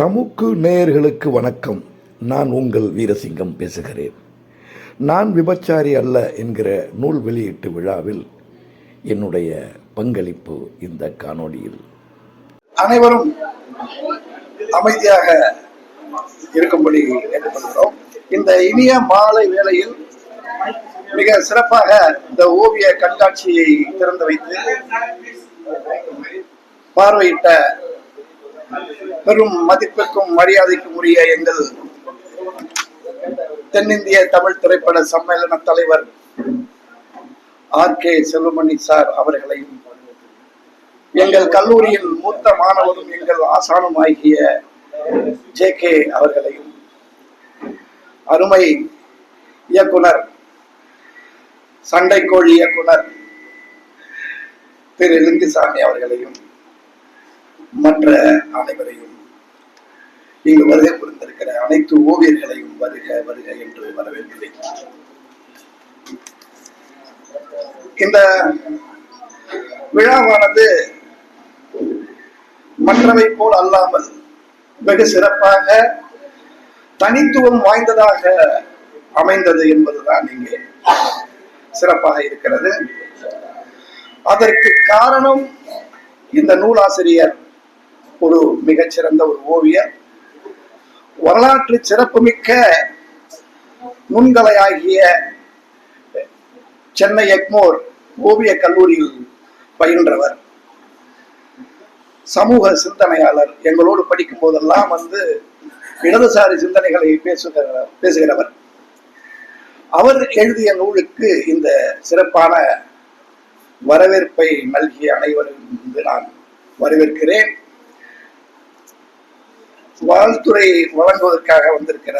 தமுக்கு நேயர்களுக்கு வணக்கம். நான் உங்கள் வீரசிங்கம் பேசுகிறேன். நான் விபச்சாரி அல்ல என்கிற நூல் வெளியீட்டு விழாவில் என்னுடைய பங்களிப்பு இந்த காணொளியில். அனைவரும் அமைதியாக இருக்கும்படி கேட்டுக்கொள்கிறோம். இந்த இனிய மாலை வேளையில் மிக சிறப்பாக இந்த ஓவிய கண்காட்சியை திறந்து வைத்து பார்வையிட்ட பெரும் மதிப்புக்கும் மரியாதைக்கும் உரிய எங்கள் தென்னிந்திய தமிழ் திரைப்பட சம்மேளன தலைவர் ஆர் கே செல்வமணி சார் அவர்களையும் எங்கள் கல்லூரியின் மூத்த மாணவரும் எங்கள் ஆசானும் ஆகிய ஜே கே அவர்களையும் அருமை இயக்குனர் சண்டைக்கோழி இயக்குனர் திரு லிங்குசாமி அவர்களையும் மற்ற அனைவரையும் இங்கு வருகை புரிந்திருக்கிற அனைத்து ஓவியர்களையும் வருக வருக என்று வரவேற்கிறேன். இந்த விழாவானது மற்றவை போல் அல்லாமல் வெகு சிறப்பாக தனித்துவம் வாய்ந்ததாக அமைந்தது என்பதுதான் இங்கே சிறப்பாக இருக்கிறது. அதற்கு காரணம் இந்த நூலாசிரியர் ஒரு மிகச்சிறந்த ஒரு ஓவியர் வரலாற்று சிறப்புமிக்க நுண்கலையாகிய சென்னை எக்மோர் ஓவிய கல்லூரியில் பயின்றவர். சமூக சிந்தனையாளர். எங்களோடு படிக்கும் போதெல்லாம் வந்து இடதுசாரி சிந்தனைகளை பேசுகிற பேசுகிறவர். அவர் எழுதிய நூலுக்கு இந்த சிறப்பான வரவேற்பை நல்கிய அனைவரும் நான் வரவேற்கிறேன். வாழ்த்துறை வழங்குவதற்காக வந்திருக்கிற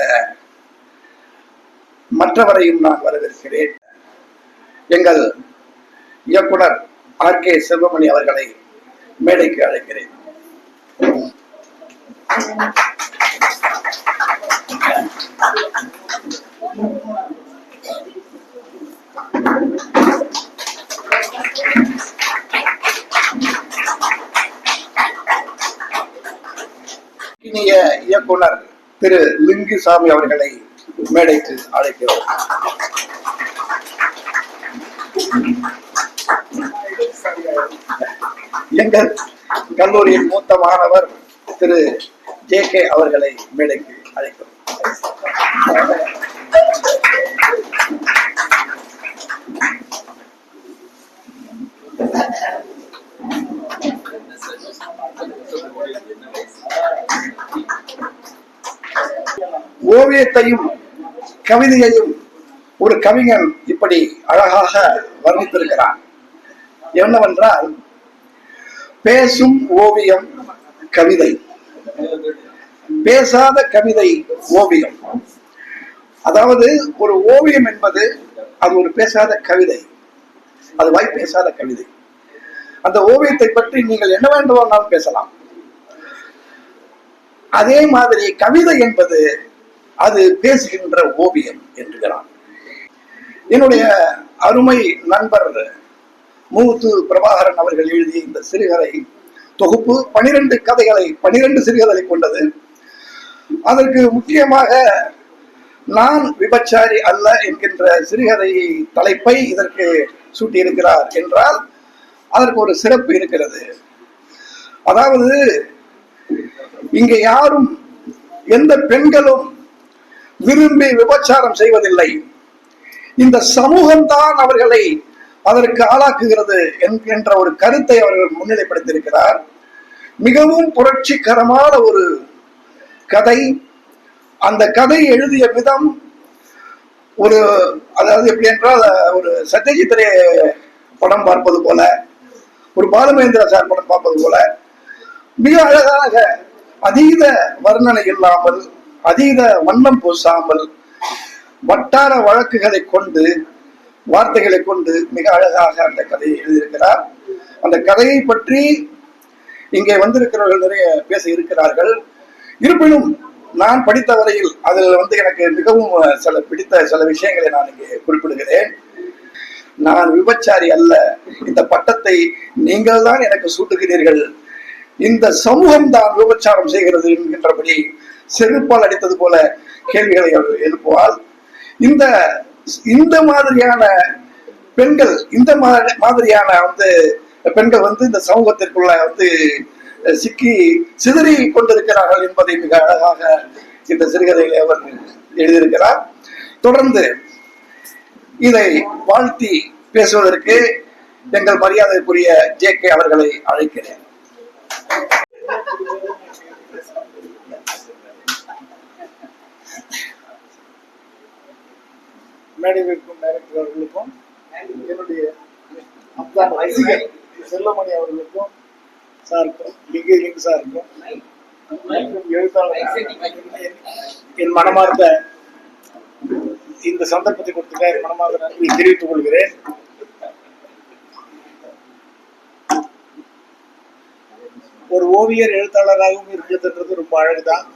மற்றவரையும் நான் வரவேற்கிறேன். எங்கள் இயக்குனர் ஆர் கே செல்வமணி அவர்களை மேடைக்கு அழைக்கிறேன். இனிய இயக்குனர் திரு லிங்குசாமி அவர்களை மேடைக்கு அழைக்கிறோம். எங்கள் கல்லூரியின் மூத்த மாணவர் திரு ஜே கே அவர்களை மேடைக்கு அழைக்கிறோம். ஓவியத்தையும் கவிதையையும் ஒரு கவிஞன் இப்படி அழகாக வர்ணித்திருக்கிறான். என்னவென்றால் பேசும் ஓவியம் கவிதை. பேசாத கவிதை ஓவியம். அதாவது ஒரு ஓவியம் என்பது அது ஒரு பேசாத கவிதை. அது வாய் பேசாத கவிதை. அந்த ஓவியத்தை பற்றி நீங்கள் என்ன வேண்டுமானாலும் பேசலாம். அதே மாதிரி கவிதை என்பது அது பேசுகின்ற ஓவியம் என்கிறான். என்னுடைய அருமை நண்பர் மூத்து பிரபாகரன் அவர்கள் எழுதிய இந்த சிறுகதை தொகுப்பு பனிரெண்டு கதைகளை பனிரெண்டு சிறுகதை கொண்டது. அதற்கு முக்கியமாக நான் விபச்சாரி அல்ல என்கின்ற சிறுகதை தலைப்பை இதற்கு சூட்டியிருக்கிறார் என்றால் அதற்கு ஒரு சிறப்பு இருக்கிறது. அதாவது இங்கே யாரும் எந்த பெண்களும் விரும்பி விபச்சாரம் செய்வதில்லை. இந்த சமூகம்தான் அவர்களை அதற்கு ஆளாக்குகிறது என்கின்ற ஒரு கருத்தை அவர்கள் முன்னிலைப்படுத்தியிருக்கிறார் மிகவும் புரட்சிகரமான ஒரு கதை. அந்த கதை எழுதிய விதம் ஒரு அதாவது எப்படி என்றால் ஒரு சத்யஜித்ரே படம் பார்ப்பது போல ஒரு பாலுமேந்திரா சார் படம் பார்ப்பது போல மிக அழகாக அதீத வர்ணனை இல்லாமல் அதீத வண்ணம் பூசாமல் வட்டார வழக்குகளை கொண்டு வார்த்தைகளை கொண்டு மிக அழகாக அந்த கதையை எழுதியிருக்கிறார். அந்த கதையை பற்றி இங்கே வந்திருக்கிறவர்கள் நிறைய பேச இருக்கிறார்கள். இருப்பினும் நான் படித்த வரையில் அதில் வந்து எனக்கு மிகவும் சில பிடித்த சில விஷயங்களை நான் இங்கே குறிப்பிடுகிறேன். நான் விபச்சாரி அல்ல. இந்த பட்டத்தை நீங்கள் தான் எனக்கு சூட்டுகிறீர்கள். இந்த சமூகம் தான் விபச்சாரம் செய்கிறது என்கின்றபடி செருப்பால் அடித்தது போல கேள்விகளை அவர் எழுப்புவார். இந்த இந்த மாதிரியான பெண்கள் இந்த மாதிரியான வந்து பெண்கள் வந்து இந்த சமூகத்திற்குள்ள வந்து சிக்கி சிதறி கொண்டிருக்கிறார்கள் என்பதை மிக அழகாக இந்த சிறுகதையில் அவர் எழுதியிருக்கிறார். தொடர்ந்து இதை வாழ்த்தி பேசுவதற்கு எங்கள் மரியாதைக்குரிய ஜே கே அவர்களை அழைக்கிறேன். மேடையில் இருக்கும் டைரக்டர் அவர்களுக்கும் என்னுடைய அப்தான் ரசிகர் செல்லமணி அவர்களுக்கும் சாருக்கும் லிங்கு லிங்கு சாருக்கும் எழுத்தாளர் என் மனமார்ந்த இந்த சந்தர்ப்பத்தை கொடுத்துக்க என் மனமார்ந்த நன்றியை தெரிவித்துக் கொள்கிறேன். ஒரு ஓவியர் எழுத்தாளராகவும் இருக்கிறதுன்றது ரொம்ப அழகுதான்.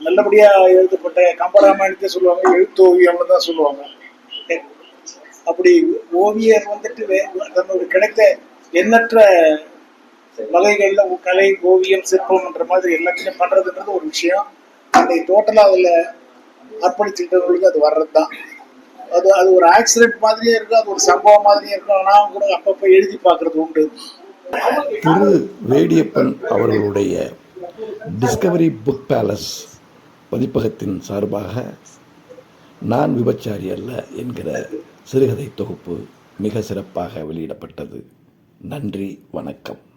நல்லபடியா எழுதப்பட்ட கம்பராமாயணத்தை சொல்லுவாங்க எழுத்து ஓவியம்னு தான் சொல்லுவாங்க. அப்படி ஓவியர் வந்துட்டு தன்னோட கிடைத்த எண்ணற்ற வகைகள்ல கலை ஓவியம் சிற்பம்ன்ற மாதிரி எல்லாத்தையும் பண்றதுன்றது ஒரு விஷயம். அதை டோட்டலா அதுல அர்ப்பணிச்சுக்கிட்டவங்களுக்கு அது வர்றது தான் அது அது ஒரு ஆக்சிடென்ட் மாதிரியே இருக்கும் அது ஒரு சம்பவம் மாதிரியே இருக்கும். ஆனால் கூட அப்பப்போ எழுதி பார்க்கறது உண்டு. திரு வேடியப்பன் அவர்களுடைய டிஸ்கவரி புக் பேலஸ் பதிப்பகத்தின் சார்பாக நான் விபச்சாரி அல்ல என்கிற சிறுகதை தொகுப்பு மிக சிறப்பாக வெளியிடப்பட்டது. நன்றி வணக்கம்.